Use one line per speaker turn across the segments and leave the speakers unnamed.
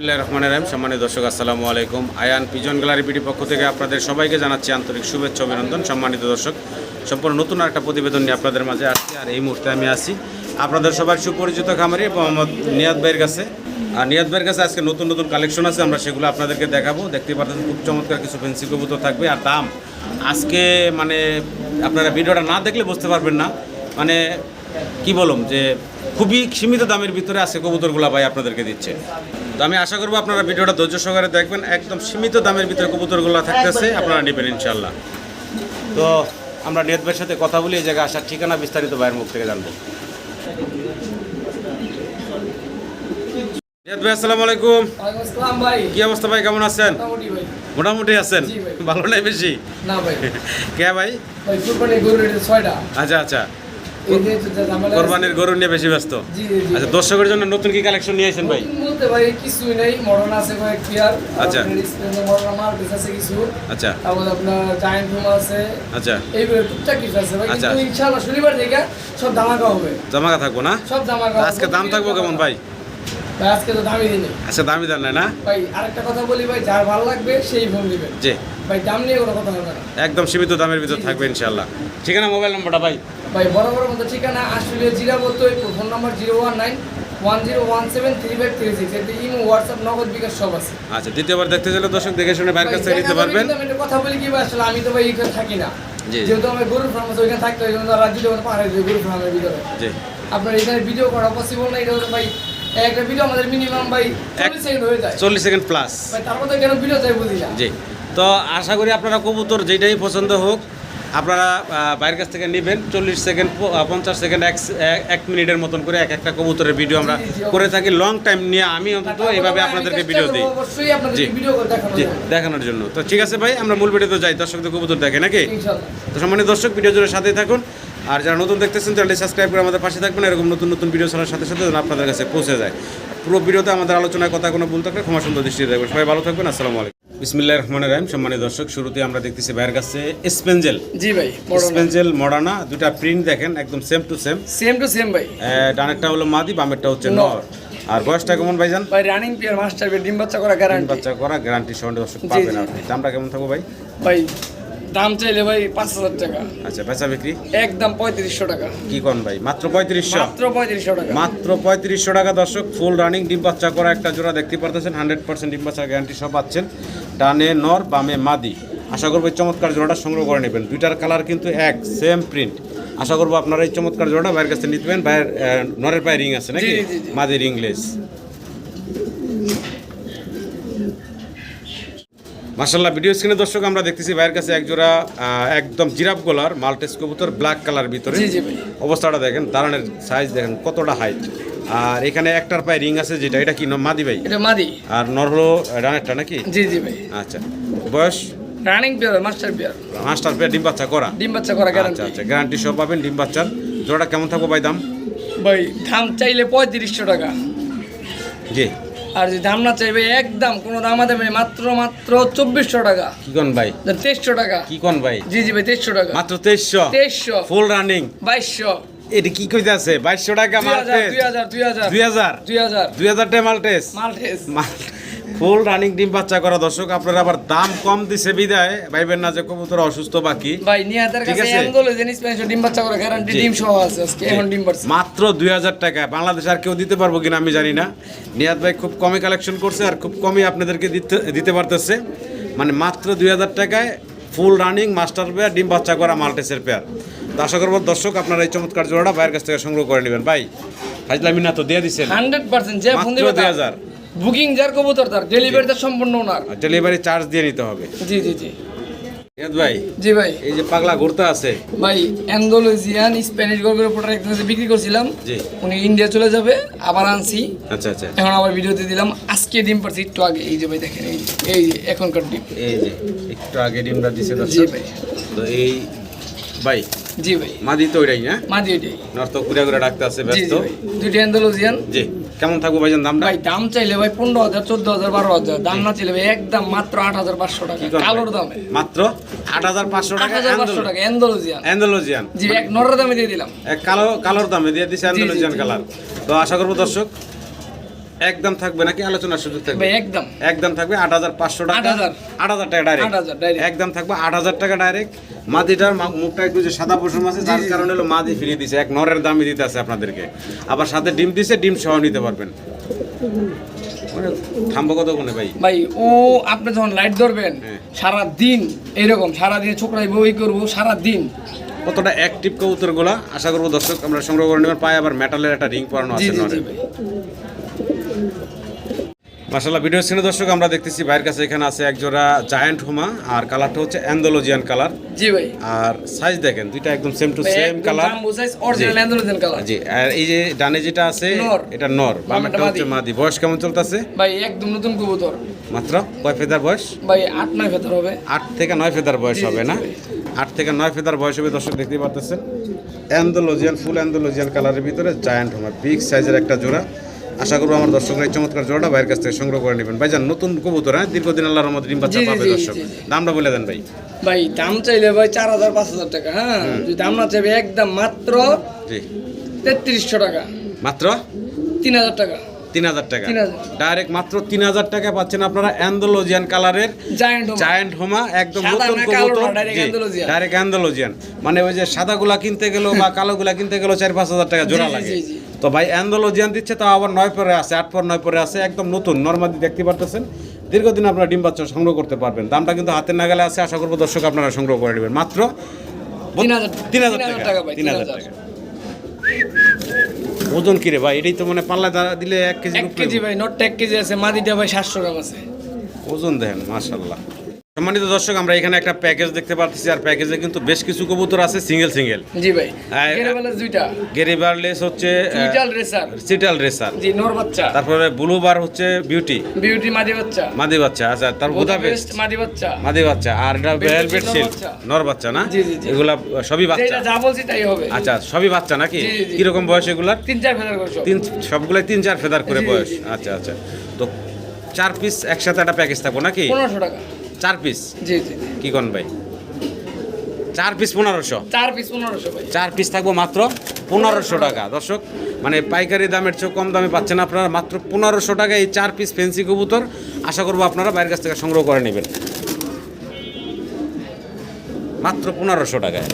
বিসমিল্লাহ রহমান রাহিম। সম্মানিত দর্শক, আসসালামু আলাইকুম। আয়ান পিজন গ্যালারি পিটি পক্ষ থেকে আপনাদের সবাইকে জানাচ্ছি আন্তরিক শুভেচ্ছা অভিনন্দন। সম্মানিত দর্শক, সম্পূর্ণ নতুন একটা প্রতিবেদন নিয়ে আপনাদের মাঝে আসছি আর এই মুহূর্তে আমি আছি আপনাদের সবার সুপরিচিত খামারি মোহাম্মদ নিয়াদ ভাইয়ের কাছে। আর নিয়াদ ভাইয়ের কাছে আজকে নতুন নতুন কালেকশন আছে, আমরা সেগুলো আপনাদেরকে দেখাবো। দেখতে পাচ্ছেন খুব চমৎকার কিছু ফেন্সি কবুতর থাকবে। আর দাম, আজকে মানে আপনারা ভিডিওটা না দেখলে বুঝতে পারবেন না। মানে কি বলুম যে খুবই সীমিত দামের ভিতরে আজকে কবুতরগুলো ভাই আপনাদেরকে দিচ্ছে। তো আমি আশা করব আপনারা ভিডিওটা ধৈর্য সহকারে দেখবেন একদম সীমিত দামের ভিতরে কবুতরগুলো থাকতেছে আপনারা নেবেন ইনশাল্লাহ তো আমরা ভাইয়ের সাথে কথা বলি এই জায়গায় আসার ঠিকানা বিস্তারিত ভাইয়ের মুখ থেকে জানব। ভাই আসসালামু আলাইকুম। কি অবস্থা ভাই কেমন আছেন?
মোটামুটি
আছেন?
জি
ভালো নাই বেশি?
না ভাই।
কে আচ্ছা আচ্ছা। কোরবানির গরু নিয়ে বেশি ব্যস্ত। আচ্ছা দর্শকের জন্য নতুন কি কালেকশন নিয়ে আসেন ভাই?
বলতে ভাই কিছুই নেই। মডার্ন আছে
আচ্ছা।
মডার্ন মার্কেট আছে কিছু।
আচ্ছা।
তারপর আপনার জায়ান্ট রুম আছে।
আচ্ছা।
এইগুলো টুকটাক কিছু আছে ভাই।
আচ্ছা।
কিন্তু ইনশাআল্লাহ শনিবার থেকে সব দামাকা হবে।
জামাকা থাকব না?
সব হবে।
আজকে দাম থাকব কেমন ভাই?
ভাই আজকে তো দামই দিনে
আচ্ছা দামি দাম নাই না?
ভাই আরেকটা কথা বলি ভাই যার ভালো লাগবে সেই ফোন দিবেন।
জি।
ভাই দাম নিয়ে কোনো কথা হবে না।
একদম সীমিত দামের ভিতর থাকবে ইনশাল্লাহ ঠিকানা মোবাইল নম্বরটা ভাই?
ভাই বড় বড় মতো ঠিকানা আশুলিয়া জিরা বলতে phone number zero one nine one zero one seven three five three six. এতে ইমো হোয়াটসঅ্যাপ নগদ বিকাশ সব আছে।
আচ্ছা দ্বিতীয়বার দেখতে চাইলে দর্শক দেখে শুনে বাইরের কাছ নিতে পারবেন।
কথা বলি কি আসলে আমি তো ভাই এখানে থাকি না। যেহেতু আমার গরুর ফার্ম আছে ওইখানে থাকতে হয় রাজ্য যখন পাহাড়ে গরুর ফার্মের ভিতরে। আপনার এখানে ভিডিও করা পসিবল না এটা ভাই একটা ভিডিও আমাদের মিনিমাম ভাই চল্লিশ সেকেন্ড হয়ে যায়।
চল্লিশ সেকেন্ড প্লাস
তারপর তো কেন ভিডিও চাই বুঝি না।
জি। তো আশা করি আপনারা কবুতর যেটাই পছন্দ হোক আপনারা বাইরের কাছ থেকে নেবেন। চল্লিশ সেকেন্ড পঞ্চাশ সেকেন্ড এক মিনিটের মতন করে এক একটা কবুতরের ভিডিও আমরা করে থাকি। লং টাইম নিয়ে আমি অন্তত এইভাবে আপনাদেরকে ভিডিও দিই। জি।
ভিডিও
জি দেখানোর জন্য। তো ঠিক আছে ভাই আমরা মূল ভিডিওতে যাই। দর্শকদের কবুতর দেখে নাকি? তো সম্মানিত দর্শক ভিডিও জুড়ে সাথেই থাকুন। আর যারা নতুন দেখতেছেন চ্যানেলটি সাবস্ক্রাইব করে আমাদের পাশে থাকবেন। এরকম নতুন নতুন ভিডিও ছাড়ার সাথে সাথে আপনাদের কাছে পৌঁছে যায়। পুরো ভিডিওতে আমাদের আলোচনায় কথা কোনো ভুল থাকলে ক্ষমা সুন্দর দৃষ্টি দেখবেন। সবাই ভালো থাকবেন। আসসালামু আলাইকুম। বিসমিল্লাহ রহমান রাহিম সম্মানিত দর্শক শুরুতে আমরা দেখতেছি ভাইয়ের কাছে স্পেঞ্জেল
জি ভাই
স্পেঞ্জেল মডানা দুটা প্রিন্ট দেখেন একদম same to same
same to same ভাই।
ডানেরটা হলো মাদি বামেরটা হচ্ছে
নর।
আর বয়সটা কেমন ভাইজান?
ভাই রানিং পিয়ার মাস্টার ডিম বাচ্চা করা গ্যারান্টি
বাচ্চা করা গ্যারান্টি সহ দর্শক পাবেন আপনি। দামটা কেমন থাকব ভাই?
ভাই দাম চাইলে ভাই পাঁচ হাজার টাকা।
আচ্ছা বেচা বিক্রি?
একদম পঁয়ত্রিশশো টাকা।
কি কোন ভাই? মাত্র পঁয়ত্রিশশো?
মাত্র পঁয়ত্রিশশো টাকা।
মাত্র পঁয়ত্রিশশো টাকা দর্শক। ফুল রানিং ডিম বাচ্চা করা একটা জোড়া দেখতে পারতেছেন। হান্ড্রেড পার্সেন্ট ডিম বাচ্চার গ্যারান্টি সব পাচ্ছেন। ডানে নর বামে মাদি। আশা করব এই চমৎকার জোড়াটা সংগ্রহ করে নেবেন। দুইটার কালার কিন্তু এক সেম প্রিন্ট আশা করব আপনারা এই চমৎকার জোড়াটা বাইরের কাছে নিতে পারেন। বাইরের নরের পায়ে রিং আছে নাকি?
জি, জি,
মার্শাল্লাহ ভিডিও স্ক্রিনে দর্শক আমরা দেখতেছি ভাইয়ের কাছে এক জোড়া একদম জিরাফ গোলার মাল্টেস কবুতর ব্ল্যাক কালার ভিতরে। অবস্থাটা দেখেন দাঁড়ানোর সাইজ দেখেন কতটা হাইট আর এখানে একটার পায়ে রিং আছে যেটা এটা কি ন- মাদি ভাই?
এটা মাদি।
আর নর হলো ডানেরটা নাকি?
জি জি ভাই।
আচ্ছা বয়স?
Running pair master pair
master পেয়ে ডিম বাচ্চা করা।
ডিম বাচ্চা করা
আচ্ছা
গ্যারান্টি
আচ্ছা গ্যারান্টি সব পাবেন ডিম বাচ্চার। জোড়াটা কেমন থাকব ভাই দাম?
ভাই দাম চাইলে পঁয়ত্রিশশো টাকা।
জি।
আর যদি দাম না চাইবে একদম কোনো দাম দেবে মাত্র মাত্র চব্বিশশো টাকা।
কি কোন ভাই?
তেইশশো টাকা।
কি কোন ভাই?
জি জি ভাই তেইশশো টাকা।
মাত্র তেইশশো?
তেইশশো।
ফুল রানিং
বাইশশো।
এটা কি কইতে আছে বাইশশো টাকা মাল্টেস
দুই হাজার দুই হাজার।
দুই হাজার?
দুই হাজার।
দুই হাজার টাকা মাল্টেস
মাল্টেস
ফুল রানিং ডিম বাচ্চা করা দর্শক আপনারা আবার দাম কম দিছে বিদায়। ভাইবেন না যে কবুতর অসুস্থ বাকি।
ভাই নিহাতের কাছে। অ্যাঙ্গলে যে স্প্যানিশ ডিম বাচ্চা করা গ্যারান্টি ডিম সহ আছে আজকে এখন ডিম পাচ্ছে
মাত্র দুই হাজার টাকা। বাংলাদেশ আর কেউ দিতে পারব কিনা আমি জানি না। নিয়াদ ভাই খুব কমে কালেকশন করছে আর খুব কমই আপনাদেরকে দিতে দিতে পারতেছে। মানে মাত্র দুই হাজার টাকায় ফুল রানিং মাস্টার পেয়ার ডিম বাচ্চা করা মাল্টেসের পেয়ার তো আশা করব দর্শক আপনারা এই চমৎকার জোড়াটা ভাইয়ের কাছ থেকে সংগ্রহ করে নেবেন। ভাই ফাজলামি না তো দিয়ে দিচ্ছেন
হান্ড্রেড পার্সেন্ট যে
মাত্র
দিবে
দুই হাজার।
বুকিং যার কবুতর তার ডেলিভারিটা সম্পূর্ণ ওনার।
ডেলিভারি চার্জ দিয়ে নিতে হবে।
জি জি জি।
ভাই
জি ভাই।
এই যে পাগলা ঘুরতে আছে।
ভাই অ্যান্ডোলজিয়ান স্প্যানিশ গল্পের উপর বিক্রি করছিলাম।
জি।
উনি ইন্ডিয়া চলে যাবে আবার আনছি।
আচ্ছা আচ্ছা।
এখন আবার ভিডিওতে দিলাম আজকে ডিম পারছি একটু আগে। এই যে ভাই দেখেন এই এই এখনকার ডিম।
এই যে একটু আগে ডিমটা দিছে
জি ভাই।
তো এই ভাই
জি ভাই।
মাদি তো ওইটাই না?
মাদি ওইটাই।
নর্থ ঘুরে ঘুরে ডাকতে আছে ব্যস্ত।
দুইটা অ্যান্ডোলজিয়ান।
জি। কেমন থাকব ভাইজান দামটা?
ভাই দাম চাইলে ভাই পনেরো হাজার চোদ্দ হাজার বারো হাজার। দাম না চাইলে ভাই একদম মাত্র আট হাজার পাঁচশো টাকা। কালোর দামে।
মাত্র আট হাজার পাঁচশো
আট
টাকা
পাঁচশো টাকা অ্যান্ডোলজিয়ান।
অ্যান্ডালোজিয়ান।
জি এক নরের দামে দিয়ে দিলাম।
এক কালো কালোর দামে দিয়ে দিচ্ছে
জি,
কালার। তো আশা করব দর্শক একদম থাকবে নাকি আলোচনার সুযোগ থাকবে?
একদম।
একদম থাকবে আট হাজার পাঁচশো টাকা? আট হাজার। টাকা ডাইরেক্ট একদম থাকবে আট হাজার টাকা ডাইরেক্ট মাদিটার মুখটা একটু যে সাদা পশম আছে যার কারণে হলো মাদি ফিরিয়ে দিছে। এক নরের দামই দিতে আছে আপনাদেরকে। আবার সাথে ডিম দিছে ডিম সহ নিতে পারবেন। মানে থামবো কত কোনে ভাই?
ভাই ও আপনি যখন লাইট ধরবেন
হ্যাঁ।
সারা দিন এরকম সারা দিন ছোকরাই বই করব সারা দিন
কতটা অ্যাক্টিভ কবুতরগুলা আশা করব দর্শক আমরা সংগ্রহ করে নেবেন। পায়ে আবার মেটালের একটা রিং পরানো আছে মাসাল্লাহ ভিডিও স্ক্রিনে দর্শক আমরা দেখতেছি ভাইয়ের কাছে এখানে আছে এক জোড়া জায়ান্ট হোমা আর কালারটা হচ্ছে অ্যান্ডোলজিয়ান কালার।
জি ভাই।
আর সাইজ দেখেন দুইটা একদম same to same colour
original colour
জি। আর এই যে ডানে যেটা আছে এটা নর বামেরটা হচ্ছে
মাদি।
বয়স কেমন চলতেছে?
ভাই একদম নতুন কবুতর।
মাত্র কয় ফেদার বয়স?
ভাই আট নয় ভেতর হবে।
আট থেকে নয় ফেদার বয়স হবে না?
জি।
আট থেকে নয় ফেদার বয়স হবে দর্শক দেখতেই পারতেছেন। অ্যান্ডোলজিয়ান ফুল অ্যান্ডোলজিয়ান কালারের ভিতরে জায়ান্ট হোমা বিগ সাইজের একটা জোড়া। আশা করব আমার দর্শকরা এই চমৎকার জোড়াটা বাইরের কাছ থেকে সংগ্রহ করে নেবেন। ভাইজান নতুন কবুতর হ্যাঁ? দীর্ঘদিন আল্লাহর মধ্যে ডিম বাচ্চা পাবে দর্শক। দামটা বলে দেন ভাই।
ভাই দাম চাইলে ভাই চার হাজার পাঁচ হাজার টাকা হ্যাঁ? যদি দাম না চাইবে একদম মাত্র
জি।
তেত্রিশশো টাকা।
মাত্র?
তিন হাজার টাকা।
তিন হাজার টাকা। ডাইরেক্ট মাত্র তিন হাজার টাকা পাচ্ছেন আপনারা অ্যান্ডোলজিয়ান কালারের
জায়ান্ট
জায়ান্ট হোমা একদম নতুন কবুতর।
না, direct Andalusian।
ডাইরেক্ট অ্যান্ডালুজিয়ান মানে ওই যে সাদাগুলা কিনতে গেলেও বা কালোগুলা কিনতে গেলেও চার পাঁচ হাজার টাকা জোড়া লাগে। তো ভাই অ্যান্ডালুজিয়ান দিচ্ছে তাও আবার নয় পরে আছে আট পর নয় পরে আছে একদম নতুন নর্মালি দেখতে পারতেছেন। দীর্ঘদিন আপনারা ডিম বাচ্চা সংগ্রহ করতে পারবেন। দামটা কিন্তু হাতের নাগালে আছে আশা করব দর্শক আপনারা সংগ্রহ করে নেবেন। মাত্র
তিন হাজার
টাকা। তিন হাজার টাকা ওজন কিরে ভাই? এটাই তো মানে পাল্লা দিলে এক কেজি
এক কেজি ভাই নটটা এক কেজি আছে মাদিটা ভাই সাতশো গ্রাম আছে।
ওজন দেখেন মাশাল্লাহ সম্মানিত দর্শক আমরা এখানে একটা প্যাকেজ দেখতে পাচ্ছি আর প্যাকেজে কিন্তু বেশ কিছু কবুতর আছে সিঙ্গেল সিঙ্গেল
জি ভাই গেরেবেলার দুইটা।
গেরিবারলেস হচ্ছে
টুইটাল রেসার
সিটাল রেসার
জি নর বাচ্চা।
তারপরে ব্লু বার হচ্ছে বিউটি
বিউটি মাদি বাচ্চা।
মাদি বাচ্চা আচ্ছা তার বুদাপেস্ট
মাদি বাচ্চা।
মাদি বাচ্চা আর এটা ভেলভেট
বাচ্চা।
নর বাচ্চা না?
জি, জি।
এগুলা সবই বাচ্চা।
যেটা যা বলছি তাই হবে।
আচ্ছা সবই বাচ্চা নাকি?
জি, জি।
বয়স এগুলার?
তিন চার ফেদার করে
তিন সবগুলাই তিন চার ফেদার করে বয়স। আচ্ছা আচ্ছা। তো চার পিস একসাথে একটা প্যাকেজ থাকব নাকি?
পনেরোশো টাকা।
চার পিস
জি জি।
কি কোন ভাই? চার পিস পনেরোশো।
চার পিস পনেরোশো ভাই।
চার পিস থাকব মাত্র পনেরোশো টাকা। দর্শক মানে পাইকারি দামের চেয়ে কম দামে পাচ্ছেন আপনারা। মাত্র পনেরোশো টাকা এই চার পিস ফেন্সি কবুতর আশা করব আপনারা বাইরের কাছ থেকে সংগ্রহ করে নেবেন। মাত্র পনেরোশো টাকায়।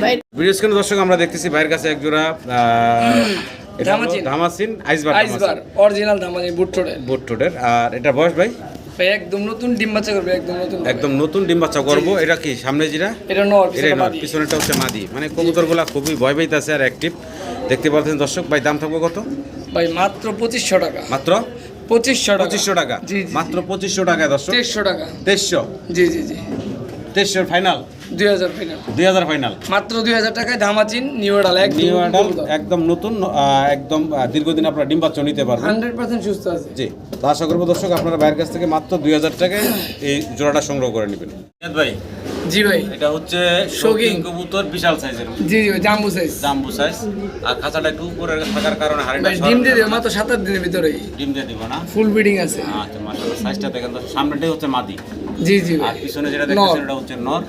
ভিডিও স্ক্রিনে দর্শক আমরা দেখতেছি ভাইয়ের কাছে এক জোড়া আহ, এটা হলো
ধামাচিন।
ধামাচিন আইসবার
আইসবার অরিজিনাল দামানি বুট টোডে
বুট টোডের আর এটা বয়স ভাই?
একদম নতুন ডিম বাচ্চা করবে একদম নতুন
একদম নতুন ডিম বাচ্চা করব। এটা কি সামনে যেটা
এটা নর
এটাই
পিছনে
পিছনেটা হচ্ছে মাদি। মানে কবুতরগুলা খুবই ভয় পাইতেছে আর অ্যাক্টিভ দেখতে পাচ্ছেন দর্শক ভাই দাম থাকবে কত?
ভাই মাত্র পঁচিশশো টাকা।
মাত্র?
পঁচিশশো
পঁচিশশো টাকা।
জি জি
মাত্র পঁচিশশো টাকা দর্শক।
তেইশশো টাকা।
তেইশশো।
জি জি জি।
তেইশশোর ফাইনাল
দুই হাজার ফাইনাল
দুই হাজার ফাইনাল
মাত্র দুই হাজার টাকায় ধামাচিন নিউ ডাল
নিউ অ্যাডাল একদম নতুন একদম দীর্ঘদিন আপনারা ডিম বাচ্চা নিতে পারবেন।
হান্ড্রেড পার্সেন্ট সুস্থ আছে।
জি। আশা করব দর্শক আপনারা বাইরের কাছ থেকে মাত্র দুই হাজার টাকায় এই জোড়াটা সংগ্রহ করে নেবেন। ভাই
জি ভাই।
এটা হচ্ছে
শৌখিন
কবুতর বিশাল সাইজের
জি জি জাম্বু সাইজ
জাম্বু সাইজ আর খাঁচাটা একটু উপরে থাকার কারণে হাড়িটা
ডিম দিয়ে দেবে মাত্র সাত আট দিনের ভিতরেই।
ডিম দিয়ে দিব না?
ফুল ব্রিডিং আছে।
আচ্ছা সাইজটা দেখেন তো সামনেটাই হচ্ছে মাদি।
জি জি
আর পিছনে যেটা। দেখতেছেন এটা হচ্ছে নর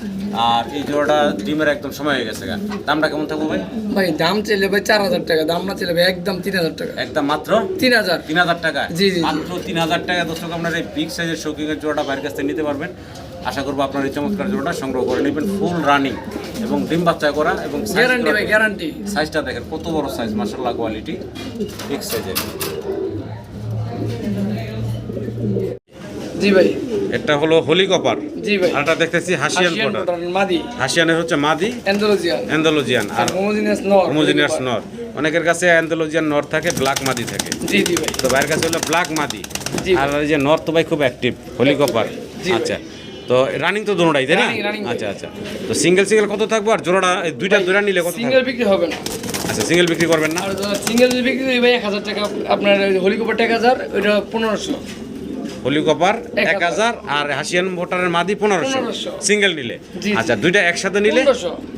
আর এই জোড়াটা ডিমের একদম সময় হয়ে গেছে দামটা কেমন থাকবে ভাই?
ভাই দাম চাইলে ভাই চার হাজার টাকা দাম না চাইলে ভাই একদম তিন হাজার টাকা।
একদম মাত্র?
তিন হাজার।
তিন হাজার টাকা?
জি, জি, জি।
মাত্র তিন হাজার টাকা দর্শক আপনার এই বিগ সাইজের শৌকিংয়ের জোড়াটা বাইরের কাছ থেকে নিতে পারবেন। আশা করব আপনার এই চমৎকার জোড়াটা সংগ্রহ করে নেবেন ফুল রানিং এবং ডিম বাচ্চা করা এবং
গ্যারান্টি ভাই গ্যারান্টি
সাইজটা দেখেন কত বড় সাইজ মার্শাল্লাহ কোয়ালিটি বিগ সাইজের
জি ভাই।
এটা হলো হোলি কপার।
জি ভাই।
আরটা দেখতেছি হাসিয়ান কোটার
মাদি।
হাসিয়ানের হচ্ছে মাদি
অ্যান্ডালুজিয়ান।
অ্যান্ডালুজিয়ান। আর
আর হোমোজিনিয়াস নর।
হোমোজিনিয়াস নর। অনেকের কাছে অ্যান্ডালুজিয়ান নর থাকে ব্ল্যাক মাদি থাকে।
জি জি ভাই।
তো ভাইয়ের কাছে হলো ব্ল্যাক মাদি। আর এই যে নর তো ভাই খুব অ্যাক্টিভ হোলি কপার।
জি
আচ্ছা। তো রানিং তো তাই না। আচ্ছা আচ্ছা। তো সিঙ্গেল সিঙ্গেল কত থাকব? আর জোড়াটা দুইটা দুইটা নিলে কত
সিঙ্গেল বিক্রি হবে না।
আচ্ছা সিঙ্গেল বিক্রি করবেন না?
আর সিঙ্গেল বিক্রি ভাই এক হাজার টাকা আপনার হলিকপার এক হাজার ওইটা পনেরোশো।
হোলি কপার
এক
হাজার। আর হাসিয়ান মোটরের মাদি পনেরোশো। সিঙ্গেল নিলে। আচ্ছা দুইটা একসাথে নিলে?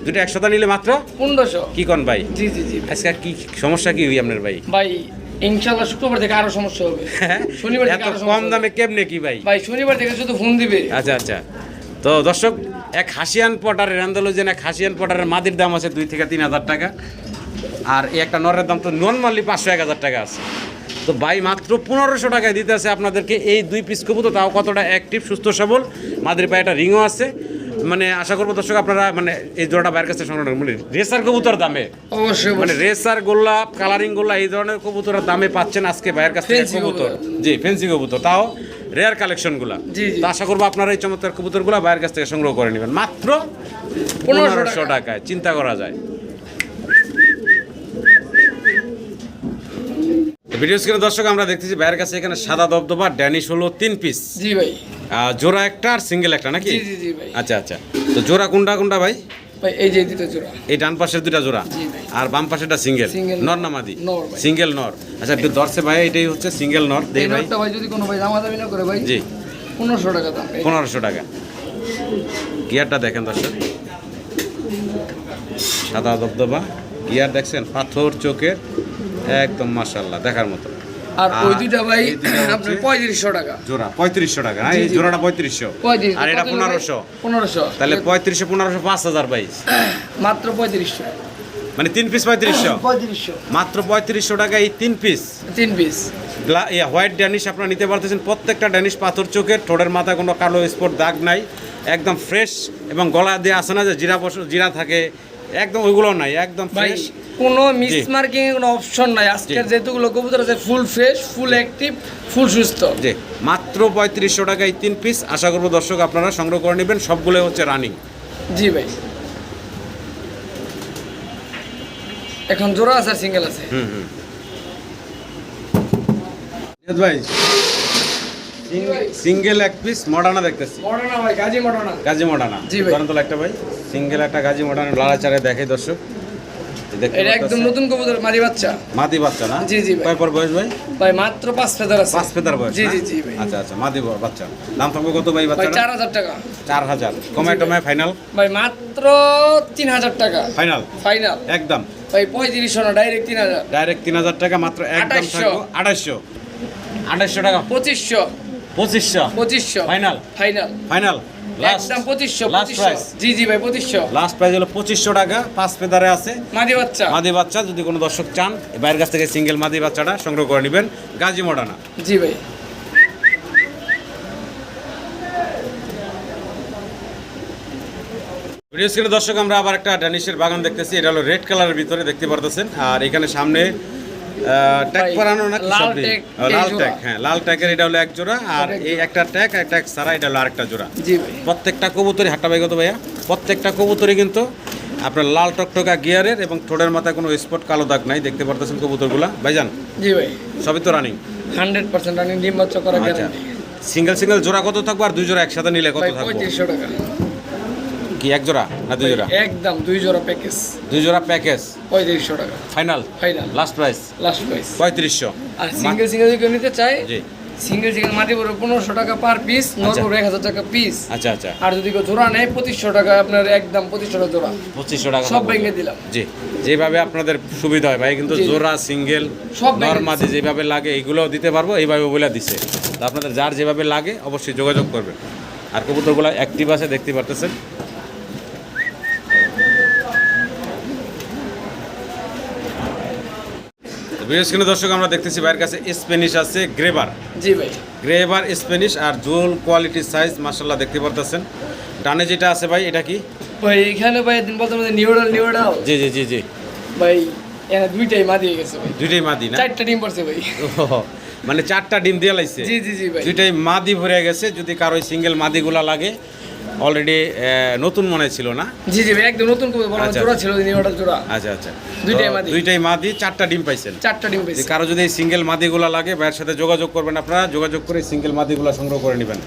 দুইটা একসাথে নিলে মাত্র?
পনেরোশো।
কি কন ভাই?
জি জি জি।
আজকে কি সমস্যা কি হই আপনার ভাই?
ভাই ইনশাল্লাহ শুক্রবার থেকে আরও সমস্যা হবে। শনিবার থেকে আরও
কম দামে কেমনে কি ভাই?
ভাই শনিবার থেকে শুধু ফোন দিবে।
আচ্ছা আচ্ছা। তো দর্শক এক হাসিয়ান পটারের এক হাসিয়ান পটারের মাদির দাম আছে দুই থেকে তিন হাজার টাকা। আর এই একটা নরের দাম তো নর্মালি পাঁচশো এক হাজার টাকা আছে। তো ভাই মাত্র পনেরোশো টাকায় দিতে আছে আপনাদেরকে এই দুই পিস কবুতর তাও কতটা অ্যাক্টিভ সুস্থ সবল মাদির পায়ে একটা রিংও আছে। মানে আশা করব দর্শক আপনারা মানে এই জোড়াটা বাইরের কাছে সংগ্রহ করবেন। মানে রেসার কবুতর দামে?
অবশ্যই
মানে রেসার গোল্লাপ কালারিং গোল্লা এই ধরনের কবুতরের দামে পাচ্ছেন আজকে বাইরের কাছ কবুতর। জি ফেন্সি কবুতর। তাও রেয়ার কালেকশনগুলা। তো আশা করব আপনারা এই চমৎকার কবুতরগুলো বাইরের কাছ থেকে সংগ্রহ করে নেবেন। মাত্র পনেরোশো টাকায়। চিন্তা করা যায়। ভিডিও স্ক্রিনে দর্শক আমরা দেখতেছি বাইরের কাছে এখানে সাদা দবদবা ড্যানিশ হলো তিন পিস
জি ভাই।
জোড়া একটা আর সিঙ্গেল একটা নাকি?
জি জি জি ভাই।
আচ্ছা আচ্ছা। তো জোড়া কোনটা কোনটা ভাই?
ভাই এই যে দুটো জোড়া।
এই ডান পাশের দুটা জোড়া? আর বাম পাশেরটা সিঙ্গেল নর সিঙ্গেল নর আচ্ছা একটু দর্শে ভাই এটাই হচ্ছে সিঙ্গেল নর। দেই ভাই।
ভাই যদি কোনো ভাই দামা দামি না করে ভাই
জি।
পনেরোশো টাকা দাম।
পনেরোশো টাকা। গিয়ারটা দেখেন দর্শক। সাদা দবদবা। গিয়ার দেখছেন পাথর চোখের। একদম মাশাল্লাহ দেখার মতো
আর ওই দুইটা ভাই আপনার পঁয়ত্রিশশো টাকা।
জোড়া পঁয়ত্রিশশো টাকা এই জোড়াটা পঁয়ত্রিশশো। আর এটা পনেরোশো।
পনেরোশো।
তাহলে পঁয়ত্রিশশো পনেরোশো পাঁচ হাজার বাইশ।
মাত্র পঁয়ত্রিশশো।
মানে তিন পিস পঁয়ত্রিশশো?
পঁয়ত্রিশশো।
মাত্র পঁয়ত্রিশশো টাকা এই তিন পিস
তিন পিস
ইয়া হোয়াইট ড্যানিশ আপনারা নিতে পারতেছেন প্রত্যেকটা ড্যানিশ পাথর চোখের ঠোঁটের মাথায় কোনো কালো স্পট দাগ নাই একদম ফ্রেশ এবং গলা দিয়ে আসে না যে জিরা জিরা থাকে একদম ওইগুলো নাই একদম ফ্রেশ
কোনো মিস মার্কিং কোনো অপশন নাই। আজকের যেহেতুগুলো কবুতর আছে ফুল ফ্রেশ ফুল অ্যাক্টিভ ফুল সুস্থ।
যে মাত্র পঁয়ত্রিশশো টাকা এই তিন পিস আশা করব দর্শক আপনারা সংগ্রহ করে নেবেন। সবগুলো হচ্ছে রানিং
জি ভাই। এখন জোড়া আছে সিঙ্গেল আছে?
হুম হুম। ভাই সিঙ্গেল এক পিস মডানা দেখতেছি।
মডানা ভাই গাজী মডার্না
গাজী মডার্না
জি ভাই।
তো একটা ভাই? সিঙ্গেল একটা গাজী মডার্না লাড়াচাড়ে দেখে দর্শক।
এটা একদম নতুন কবুতর মাদি বাচ্চা।
মাদি বাচ্চা না?
জি, জি।
কয় পর বয়স ভাই?
ভাই মাত্র পাঁচ ফেদার আছে।
পাঁচ ফেদার বয়স
জি জি জি ভাই।
আচ্ছা আচ্ছা মাদি বাচ্চা। দাম থাকবে কত ভাই বাচ্চাটা
চার হাজার টাকা।
চার হাজার। কমায় টমায় ফাইনাল?
ভাই মাত্র তিন হাজার টাকা।
ফাইনাল?
ফাইনাল।
একদম।
ভাই পঁয়ত্রিশশো না ডাইরেক্ট তিন হাজার।
ডাইরেক্ট তিন হাজার টাকা মাত্র একদম
2800
থাকব আঠাশশো আঠাশশো টাকা?
পঁচিশশো।
পঁচিশশো।
পঁচিশশো? ফাইনাল?
ফাইনাল। লাস্ট
একদম পঁচিশশো
লাস্ট
পঁচিশশো।
প্রাইস
জি জি ভাই পঁচিশশো।
লাস্ট প্রাইস হলো পঁচিশশো টাকা পাঁচ পেদারে আছে।
মাদি বাচ্চা।
মাদি বাচ্চা যদি কোনো দর্শক চান বাইরের কাছ থেকে সিঙ্গেল মাদি বাচ্চাটা সংগ্রহ করে নেবেন গাজী মডানা।
জি ভাই।
ভিডিও স্ক্রিনে দর্শক আমরা আবার একটা ড্যানিশের বাগান দেখতেছি। এটা হলো রেড কালারের ভিতরে দেখতে পারতেছেন। আর এখানে সামনে ট্যাগ পরানো
লাল
ট্যাগ হ্যাঁ লাল ট্যাগের এটা হলো এক জোড়া আর এই একটা ট্যাগ ছাড়া এটা হলো আরেকটা জোড়া। প্রত্যেকটা কবুতরই হাট্টা ভাই কত ভাইয়া প্রত্যেকটা কবুতরই কিন্তু আপনার লাল টকটকা গিয়ারের এবং ঠোঁটের মাথায় কোনো স্পট কালো দাগ নাই দেখতে পারতেছেন কবুতরগুলা। ভাইজান
জি ভাই।
সবই তো রানিং
হান্ড্রেড পার্সেন্ট রানিং ডিম বাচ্চা করা
সিঙ্গেল সিঙ্গেল জোড়া কত থাকব আর দুই জোড়া একসাথে নিলে কত থাকব?
পঁয়ত্রিশশো টাকা।
কি? এক জোড়া না দুই জোড়া?
একদম দুই জোড়া প্যাকেজ
দুই জোড়া প্যাকেজ
পঁয়ত্রিশশো টাকা।
Final
final
last price
last price
পঁয়ত্রিশশো।
আর সিঙ্গেল সিঙ্গেল যদি কেউ নিতে চায়
জি।
সিঙ্গেল সিঙ্গেল মাটি পড়বে পনেরোশো টাকা পার পিস। নর্মাল এক হাজার টাকা পিস
আচ্ছা আচ্ছা।
আর যদি কেউ জোড়া নেয় পঁচিশশো টাকা আপনার একদম পঁচিশশো টাকা জোড়া।
পঁচিশশো টাকা
সব। ভেঙে দিলাম।
জি। যেভাবে আপনাদের সুবিধা হয় ভাই কিন্তু। জোড়া সিঙ্গেল
সব
নর্মাদি যেভাবে লাগে এইগুলোও দিতে পারব এইভাবে বলে দিছে। তো আপনাদের যার যেভাবে লাগে অবশ্যই যোগাযোগ করবেন। আর কবুতরগুলো অ্যাক্টিভ আছে দেখতে পারতেছেন। বিশেষ করে দর্শক আমরা দেখতেছি ভাইয়ের কাছে স্প্যানিশ আছে গ্রেবার
জি ভাই।
গ্রেবার স্প্যানিশ আর জোল কোয়ালিটির সাইজ মার্শাল্লাহ দেখতে পারতেছেন। ডানে যেটা আছে ভাই এটা কি?
ভাই এখানে ভাই দিন বলতে নিউডাল নিউডাল।
জি জি জি জি।
ভাই এখানে দুইটাই মা দিয়ে গেছে ভাই।
দুইটাই মাদি না?
চারটা ডিম পড়ছে ভাই।
মানে চারটা ডিম দিয়ে লাইছে?
জি জি জি ভাই।
দুইটাই মাদি ভরে গেছে যদি কারও সিঙ্গেল মাদিগুলা লাগে অলরেডি নতুন মনে ছিল না?
জি জি একদম নতুন
আচ্ছা।
জোড়া ছিল নিউডাল জোড়া।
আচ্ছা আচ্ছা।
দুইটাই মাদি।
দুইটাই মাদি চারটা ডিম পাইছেন।
চারটা ডিম পাইছেন
কারও যদি সিঙ্গেল মাদিগুলা লাগে ভাইয়ের সাথে যোগাযোগ করবেন আপনারা যোগাযোগ করে সিঙ্গেল মাদিগুলা সংগ্রহ করে নেবেন।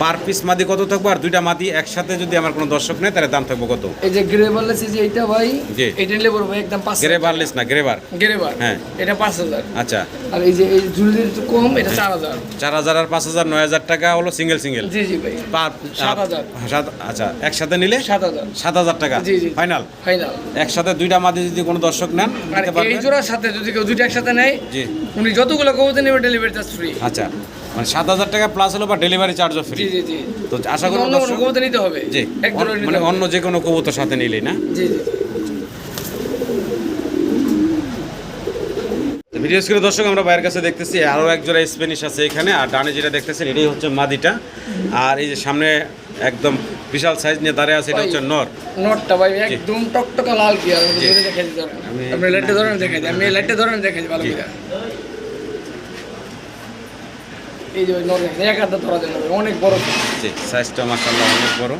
পার পিস মাদি কত থাকবে? আর দুইটা মাদি একসাথে যদি আমার কোনো দর্শক নেই তাহলে দাম থাকবে কত?
এই যে গ্রে বার্লেস যে এইটা ভাই
জি।
এটা নিলে পড়বে একদম পাঁচ
গ্রে বার্লিস না গ্রেবার।
গ্রে বার
হ্যাঁ।
এটা পাঁচ হাজার।
আচ্ছা।
আর এই যে এই ঝুলি একটু কম এটা চার হাজার।
চার হাজার আর পাঁচ হাজার নয় হাজার টাকা হলো সিঙ্গেল সিঙ্গেল
জি জি ভাই।
পার
সাত হাজার।
সাত আচ্ছা একসাথে নিলে?
সাত হাজার।
সাত হাজার টাকা।
জি, জি।
ফাইনাল
ফাইনাল
একসাথে দুইটা মাদি যদি কোনো দর্শক নেন
আর এই জোড়ার সাথে যদি কেউ দুইটা একসাথে নেয়
জি।
উনি যতগুলো কবুতর নেবে ডেলিভারি চার্জ ফ্রি
আচ্ছা। মানে সাত হাজার টাকা প্লাস হলো বা ডেলিভারি চার্জও ফ্রি
জি জি
তো আশা করি
অন্য কোনো কবুতর নিতে হবে।
জি মানে অন্য যে কোনো কবুতর সাথে নিলেই না?
জি জি
ভিডিও স্ক্রিনে দর্শক আমরা বাইরের কাছে দেখতেছি আরও এক জোড়া স্প্যানিশ আছে এখানে আর ডানে যেটা দেখতেছেন এটাই হচ্ছে মাদিটা। আর এই যে সামনে একদম বিশাল সাইজ নিয়ে দাঁড়িয়ে আছে এটা হচ্ছে নর।
নোটটা ভাই একদম টকটকা লাল কি আর। ধরে
আমি-
লাইটটা ধরেন দেখাই আমি লাইটটা ধরেন দেখাই ভালো করে। এই যে ওই এক হাতে ধরা যাবে অনেক বড়।
জি সাইজটা মাসাল্লাহ অনেক বড়।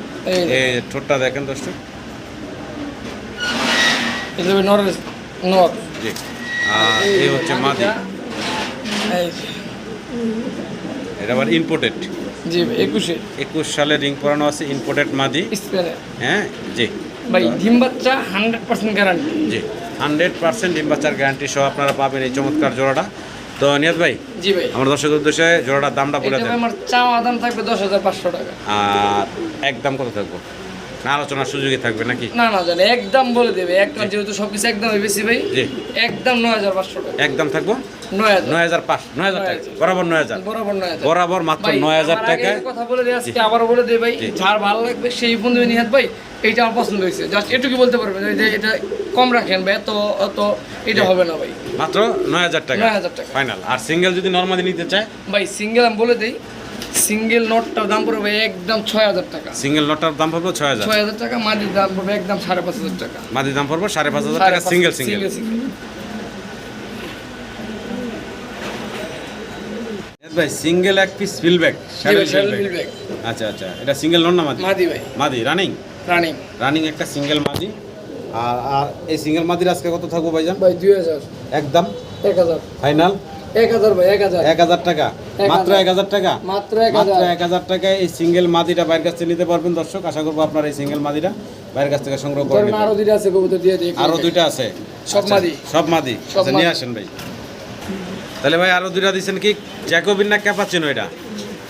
এই
ঠোঁটটা দেখেন দর্শক।
এই যে নরের নর
জি আর এই হচ্ছে মাদি। এটা আবার ইম্পোর্টেড
জি একুশে।
একুশ সালে রিং পরানো আছে ইম্পোর্টেড মাদি। হ্যাঁ জি।
ভাই ডিম বাচ্চা হান্ড্রেড পার্সেন্ট গ্যারান্টি
জি হান্ড্রেড পার্সেন্ট ডিম বাচ্চার গ্যারান্টি সহ আপনারা পাবেন এই চমৎকার জোড়াটা। তো নিয়ত ভাই
জি ভাই।
আমার দর্শকের উদ্দেশ্যে জোড়াটার দামটা বলে দেন।
আমার চাওয়া দাম থাকবে দশ হাজার পাঁচশো টাকা।
আর একদম কত থাকব? না আলোচনার সুযোগই থাকবে নাকি?
না না জানে একদম বলে দেবে। একদম যেহেতু সব কিছু একদম বেশি ভাই
জি।
একদম নয় হাজার পাঁচশো টাকা।
একদম থাকব?
নয় হাজার।
পাঁচ নয় হাজার টাকা বরাবর নয় হাজার।
বরাবর নয় হাজার।
বরাবর মাত্র নয় হাজার
একটা কথা বলে আজকে আবার বলে দিই ভাই। যার ভালো লাগবে সেই বন্ধু নিহাত ভাই এইটা আমার পছন্দ হয়েছে। জাস্ট এটুকু বলতে পারবেন এটা কম রাখেন ভাই তো তো এটা হবে না ভাই।
মাত্র নয় হাজার টাকা।
9,000 টাকা।
ফাইনাল আর সিঙ্গেল যদি নর্মালি নিতে চায়?
ভাই সিঙ্গেল আমি বলে দিই সিঙ্গেল নোটটার দাম পড়বে একদম ছয় হাজার টাকা।
সিঙ্গেল নটার দাম পড়বে ছয় হাজার।
ছয় হাজার টাকা মাটির দাম পড়বে একদম সাড়ে পাঁচ হাজার টাকা।
মাদির দাম পড়বে সাড়ে পাঁচ হাজার টাকা সিঙ্গেল সিঙ্গেল ভাই সিঙ্গেল এক পিস ফিলব্যাক
ফিল ব্যাগ
আচ্ছা আচ্ছা এটা সিঙ্গেল নন না মাদি
মাদি ভাই।
মাদি রানিং
রানিং
রানিং একটা সিঙ্গেল মাদি আর আর এই সিঙ্গেল মাদির আজকে কত থাকব ভাইজান?
ভাই দুই হাজার।
একদম?
এক হাজার।
ফাইনাল
এক হাজার ভাই এক হাজার।
এক হাজার টাকা? মাত্র। এক হাজার টাকা?
মাত্র এক হাজার।
টাকায় এই সিঙ্গেল মাদিটা বাইরের কাছ থেকে নিতে পারবেন দর্শক। আশা করব আপনার এই সিঙ্গেল মাদিটা বাইরের কাছ থেকে সংগ্রহ করে
ধরেন
নেবেন।
আরও দুইটা আছে কবুতর দিয়ে দিই
আরও দুইটা আছে?
সব
আচ্ছা,
মাদি।
সব মাদি। আচ্ছা নিয়ে আসেন ভাই। তাহলে ভাই আরও দুইটা দিচ্ছেন কি? জ্যাকোবিন না ক্যাপাচিনো এটা?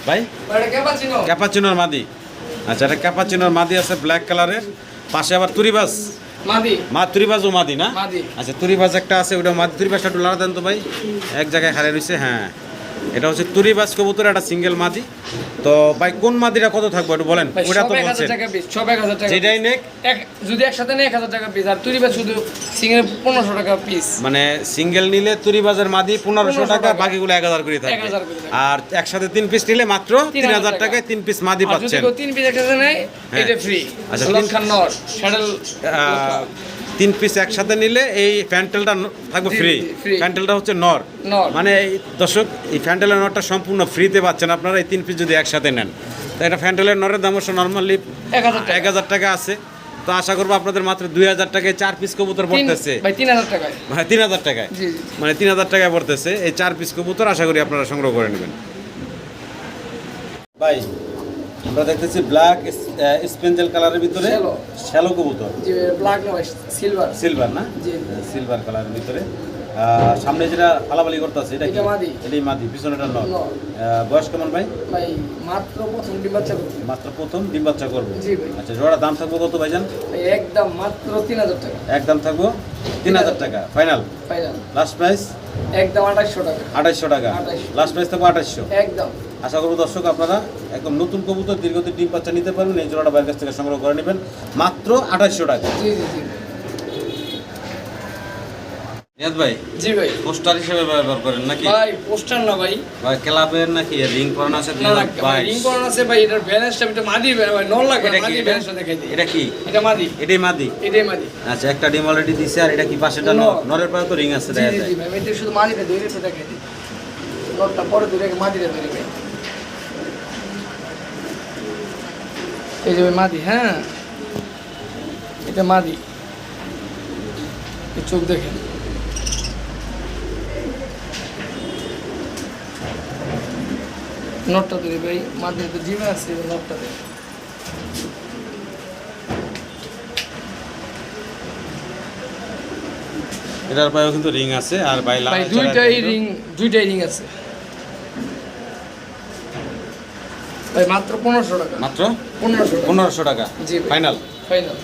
ভাই? ক্যাপাচিনোর মাদি। আচ্ছা এটা ক্যাপাচিনোর মাদি আছে ব্ল্যাক কালারের পাশে আবার তুরিবাস। মা তুরিবাজ ও মাদি না? আচ্ছা তুরিবাজ একটা আছে ওটা মাদি। তুরিবাজটা একটু লাড়া দেন তো ভাই। এক জায়গায় হারিয়ে রয়েছে হ্যাঁ। এটা হচ্ছে তুরিবাজ কবুতর একটা সিঙ্গেল মাদি। তো ভাই কোন মাদিটা কত থাকবে একটু বলেন? ওটা তো বলছেন।
সব এক হাজার টাকা
যেটাই নেক।
এক যদি একসাথে নেই এক হাজার টাকা পিস আর তুই শুধু সিঙ্গেল পনেরোশো টাকা পিস
মানে সিঙ্গেল নিলে তুরিবাজের মাদি পনেরোশো
1500
টাকা। বাকিগুলো এক হাজার করে থাকবে
1000 করে থাকবে।
আর একসাথে তিন পিস নিলে মাত্র তিন
3000
হাজার
টাকা।
টাকায় তিন পিস মাদি পাচ্ছেন।
তিন পিস একসাথে নেয়
হ্যাঁ।
এটা ফ্রি
আচ্ছা, তিন-
খান নর স্যাডেল
তিন পিস একসাথে নিলে এই প্যান্টেলটা থাকবে ফ্রি প্যান্টেলটা হচ্ছে নর।
নর।
মানে এই দর্শক এই ফ্যান্টেলের নরটা সম্পূর্ণ ফ্রিতে পাচ্ছেন আপনারা এই তিন পিস যদি একসাথে নেন। তো এটা ফ্যান্টেলের নরের দাম হচ্ছে নর্মালি
এক হাজার টাকা।
আছে। তো আশা করব আপনাদের মাত্র দুই হাজার টাকায় চার পিস কবুতর পড়তেছে।
ভাই তিন হাজার টাকায়।
হ্যাঁ তিন হাজার টাকায়।
জি জি।
মানে তিন হাজার টাকায় পড়তেছে। এই চার পিস কবুতর আশা করি আপনারা সংগ্রহ করে নেবেন। ভাই আমরা দেখতেছি ব্ল্যাক স্পেঞ্জেল কালারের ভিতরে
শ্যালো।
কবুতর।
ব্ল্যাক সিলভার
সিলভার না?
জি।
সিলভার কালারের ভিতরে। সামনে যেটা পালাপালি করতেছে এটা কি?
মাদি।
এটাই মাদি পিছনেটা নর।
নর।
বয়স কেমন ভাই?
ভাই মাত্র প্রথম ডিম বাচ্চা করব
মাত্র প্রথম ডিম বাচ্চা করবে।
জি ভাই।
আচ্ছা জোড়া দাম থাকব কত ভাইজান?
ভাই একদম মাত্র তিন হাজার টাকা।
একদম থাকব? তিন হাজার টাকা। ফাইনাল
ফাইনাল
লাস্ট প্রাইস
একদম আঠাশশো টাকা।
আঠাইশশো টাকা। লাস্ট প্রাইস থাকব আঠাইশশো।
একদম।
আশা করব দর্শক আপনারা একদম নতুন কবুতর দীর্ঘদিন ডিম বাচ্চা নিতে পারবেন। এই জোড়াটা বাইরের কাছ থেকে সংগ্রহ করে নেবেন। মাত্র আঠাইশশো টাকা।
জি জি জি।
নিয়াদ ভাই
জি ভাই।
পোস্টার হিসেবে ব্যবহার করেন নাকি?
ভাই পোস্টার না ভাই।
ভাই ক্লাবের নাকি? রিং করানো আছে
না না ভাই রিং করানো আছে ভাই এটার ব্যালেন্সটা একটু মাদি ভাই নল লাগবে
এটা কি?
ব্যালেন্সটা দেখাই দিই।
এটা কি?
এটা মাদি।
এটাই মাদি?
এটাই মাদি।
আচ্ছা একটা ডিম অলরেডি দিছে আর এটা কি পাশেটা নরের পায়ে তো রিং আছে দেখা যায়।
জি ভাই এটা শুধু মাদিটা ধরে একটু দেখাই দিই। নটটা পরে ধরে মাদিটা ধরে ভাই এই যে মাদি হ্যাঁ। এটা মাদি। চোখ দেখেন। নটটা ধরে ভাই মাদির তো জিমে আছে এই নটটা ধরে
এটার পায়েও কিন্তু রিং আছে আর ভাই লাল
দুইটাই রিং দুইটাই রিং আছে ভাই মাত্র পনেরোশো টাকা।
মাত্র?
পনেরোশো
পনেরোশো টাকা।
জি
ফাইনাল
ফাইনাল